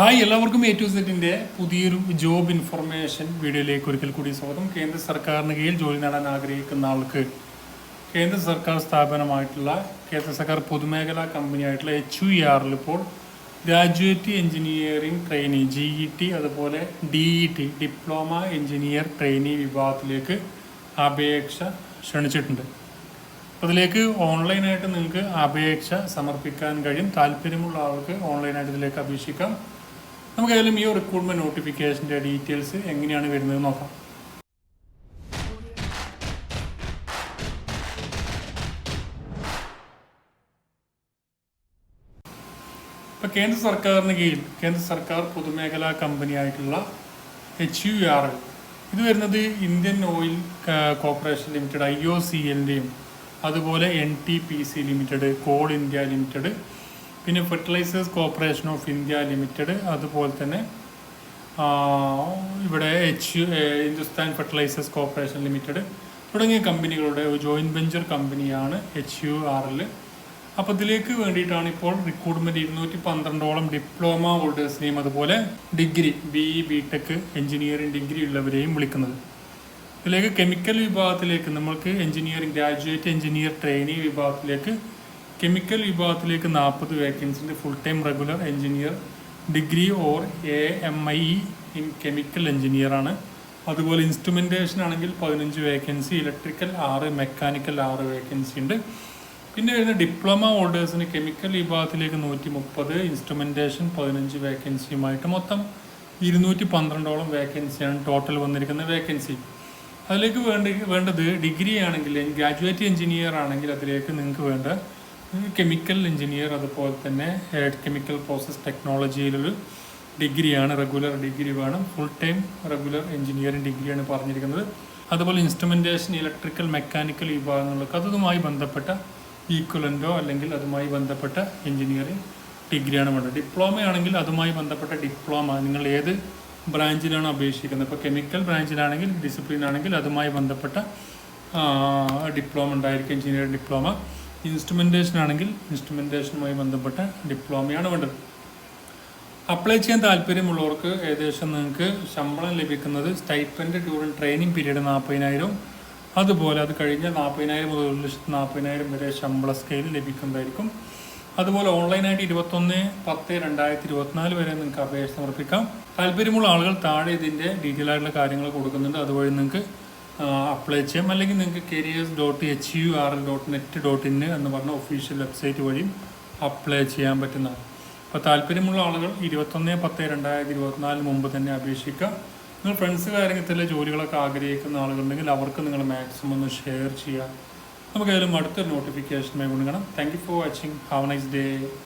Hi എല്ലാവർക്കും A to സെറ്റിന്റെ പുതിയൊരു ജോബ് ഇൻഫർമേഷൻ വീഡിയോയിലേക്ക് ഒരിക്കൽ കൂടി സ്വാഗതം. കേന്ദ്ര സർക്കാരിന് കീഴിൽ ജോലി നേടാൻ ആഗ്രഹിക്കുന്ന ആൾക്ക് കേന്ദ്ര സർക്കാർ സ്ഥാപനമായിട്ടുള്ള കേന്ദ്ര സർക്കാർ പൊതുമേഖലാ കമ്പനിയായിട്ടുള്ള എച്ച് യു ആറിൽ ഇപ്പോൾ graduate engineering trainee G E T അതുപോലെ D E T diploma engineer trainee വിഭാഗത്തിലേക്ക് അപേക്ഷ ക്ഷണിച്ചിട്ടുണ്ട്. അതിലേക്ക് ഓൺലൈനായിട്ട് നിങ്ങൾക്ക് അപേക്ഷ സമർപ്പിക്കാൻ കഴിയും. താല്പര്യമുള്ള ആൾക്ക് ഓൺലൈനായിട്ട് ഇതിലേക്ക് അപേക്ഷിക്കാം. നമുക്ക് ഈ റിക്രൂട്ട്മെന്റ് നോട്ടിഫിക്കേഷന്റെ ഡീറ്റെയിൽസ് എങ്ങനെയാണ് വരുന്നത് നോക്കാം. ഇപ്പോൾ കേന്ദ്ര സർക്കാരിന് കീഴിൽ കേന്ദ്ര സർക്കാർ പൊതുമേഖലാ കമ്പനിയായിട്ടുള്ള എച്ച് യു ആർ എൽ ഇത് വരുന്നത് Indian oil corporation limited I O C എല്ലിന്റെയും അതുപോലെ N T P C limited coal India limited പിന്നെ fertilizers corporation of India limited അതുപോലെ തന്നെ ഇവിടെ H Hindustan fertilizers corporation limited തുടങ്ങിയ കമ്പനികളുടെ ഒരു ജോയിന്റ് വെഞ്ചർ കമ്പനിയാണ് എച്ച് യു ആറിൽ അപ്പോൾ ഇതിലേക്ക് വേണ്ടിയിട്ടാണ് ഇപ്പോൾ റിക്രൂട്ട്മെന്റ് ഇരുന്നൂറ്റി പന്ത്രണ്ടോളം ഡിപ്ലോമ ഹോൾഡേഴ്സിനെയും അതുപോലെ degree B E B tech engineering degree ഉള്ളവരെയും വിളിക്കുന്നത്. ഇതിലേക്ക് കെമിക്കൽ വിഭാഗത്തിലേക്ക് നമ്മൾക്ക് എഞ്ചിനീയറിംഗ് ഗ്രാജുവേറ്റ് എഞ്ചിനീയർ ട്രെയിനി വിഭാഗത്തിലേക്ക് കെമിക്കൽ വിഭാഗത്തിലേക്ക് നാൽപ്പത് വേക്കൻസിന്റെ full time regular engineer degree or A M I in chemical engineer ആണ്. അതുപോലെ ഇൻസ്ട്രുമെന്റേഷൻ ആണെങ്കിൽ പതിനഞ്ച് വേക്കൻസി ഇലക്ട്രിക്കൽ ആറ് മെക്കാനിക്കൽ ആറ് വേക്കൻസി ഉണ്ട്. പിന്നെ വരുന്ന ഡിപ്ലോമ ഹോൾഡേഴ്സിന് കെമിക്കൽ വിഭാഗത്തിലേക്ക് നൂറ്റി മുപ്പത് ഇൻസ്ട്രുമെന്റേഷൻ പതിനഞ്ച് വേക്കൻസിയുമായിട്ട് മൊത്തം ഇരുന്നൂറ്റി പന്ത്രണ്ടോളം വേക്കൻസിയാണ് ടോട്ടൽ വന്നിരിക്കുന്ന വേക്കൻസി അതിലേക്ക് വേണ്ട വേണ്ടത് ഡിഗ്രി ആണെങ്കിൽ ഗ്രാജുവേറ്റ് എഞ്ചിനീയർ ആണെങ്കിൽ അതിലേക്ക് നിങ്ങൾക്ക് വേണ്ട കെമിക്കൽ എഞ്ചിനീയർ അതുപോലെ തന്നെ കെമിക്കൽ പ്രോസസ് ടെക്നോളജിയിലൊരു ഡിഗ്രിയാണ് റെഗുലർ ഡിഗ്രി വേണം. ഫുൾ ടൈം റെഗുലർ എഞ്ചിനീയറിംഗ് ഡിഗ്രിയാണ് പറഞ്ഞിരിക്കുന്നത്. അതുപോലെ ഇൻസ്ട്രുമെന്റേഷൻ ഇലക്ട്രിക്കൽ മെക്കാനിക്കൽ വിഭാഗങ്ങൾക്ക് അതുമായി ബന്ധപ്പെട്ട ഈക്വലന്റോ അല്ലെങ്കിൽ അതുമായി ബന്ധപ്പെട്ട എഞ്ചിനീയറിംഗ് ഡിഗ്രിയാണ് വേണ്ടത്. ഡിപ്ലോമ ആണെങ്കിൽ അതുമായി ബന്ധപ്പെട്ട ഡിപ്ലോമ നിങ്ങൾ ഏത് ബ്രാഞ്ചിലാണ് അപേക്ഷിക്കുന്നത്? ഇപ്പോൾ കെമിക്കൽ ബ്രാഞ്ചിലാണെങ്കിൽ ഡിസിപ്ലിൻ ആണെങ്കിൽ അതുമായി ബന്ധപ്പെട്ട ഡിപ്ലോമ ഉണ്ടായിരിക്കും എഞ്ചിനീയറിംഗ് ഡിപ്ലോമ ഇൻസ്ട്രുമെന്റേഷൻ ആണെങ്കിൽ ഇൻസ്ട്രുമെന്റേഷനുമായി ബന്ധപ്പെട്ട ഡിപ്ലോമയാണ് വേണ്ടത്. അപ്ലൈ ചെയ്യാൻ താല്പര്യമുള്ളവർക്ക് ഏകദേശം നിങ്ങൾക്ക് ശമ്പളം ലഭിക്കുന്നത് സ്റ്റൈപ്പൻഡ് ഡ്യൂറിങ് ട്രെയിനിങ് പീരീഡ് നാൽപ്പതിനായിരം അതുപോലെ അത് കഴിഞ്ഞ നാൽപ്പതിനായിരം മുതൽ ഒരു ലക്ഷത്തി നാൽപ്പതിനായിരം വരെ ശമ്പള സ്കെയിൽ ലഭിക്കുന്നതായിരിക്കും. അതുപോലെ ഓൺലൈനായിട്ട് ഇരുപത്തൊന്ന് പത്ത് രണ്ടായിരത്തി ഇരുപത്തിനാല് വരെ നിങ്ങൾക്ക് അപേക്ഷ സമർപ്പിക്കാം. താല്പര്യമുള്ള ആളുകൾ താഴെ ഇതിന്റെ ഡീറ്റെയിൽ ആയിട്ടുള്ള കാര്യങ്ങൾ കൊടുക്കുന്നുണ്ട്. അതുവഴി നിങ്ങൾക്ക് അപ്ലൈ ചെയ്യാം. അല്ലെങ്കിൽ നിങ്ങൾക്ക് careers dot H U R L dot net dot in എന്ന് പറഞ്ഞ ഒഫീഷ്യൽ വെബ്സൈറ്റ് വഴിയും അപ്ലൈ ചെയ്യാൻ പറ്റുന്നതാണ്. അപ്പോൾ താല്പര്യമുള്ള ആളുകൾ ഇരുപത്തൊന്ന് പത്ത് രണ്ടായിരത്തി ഇരുപത്തിനാലിന് മുമ്പ് തന്നെ അപേക്ഷിക്കുക. നിങ്ങൾ ഫ്രണ്ട്സ് കാര്യത്തിലെ ജോലികളൊക്കെ ആഗ്രഹിക്കുന്ന ആളുകളുണ്ടെങ്കിൽ അവർക്ക് നിങ്ങൾ മാക്സിമം ഒന്ന് ഷെയർ ചെയ്യുക. നമുക്ക് ഏതായാലും അടുത്തൊരു നോട്ടിഫിക്കേഷനുമായി കൊണ്ടുക്കണം thank you for watching have nice day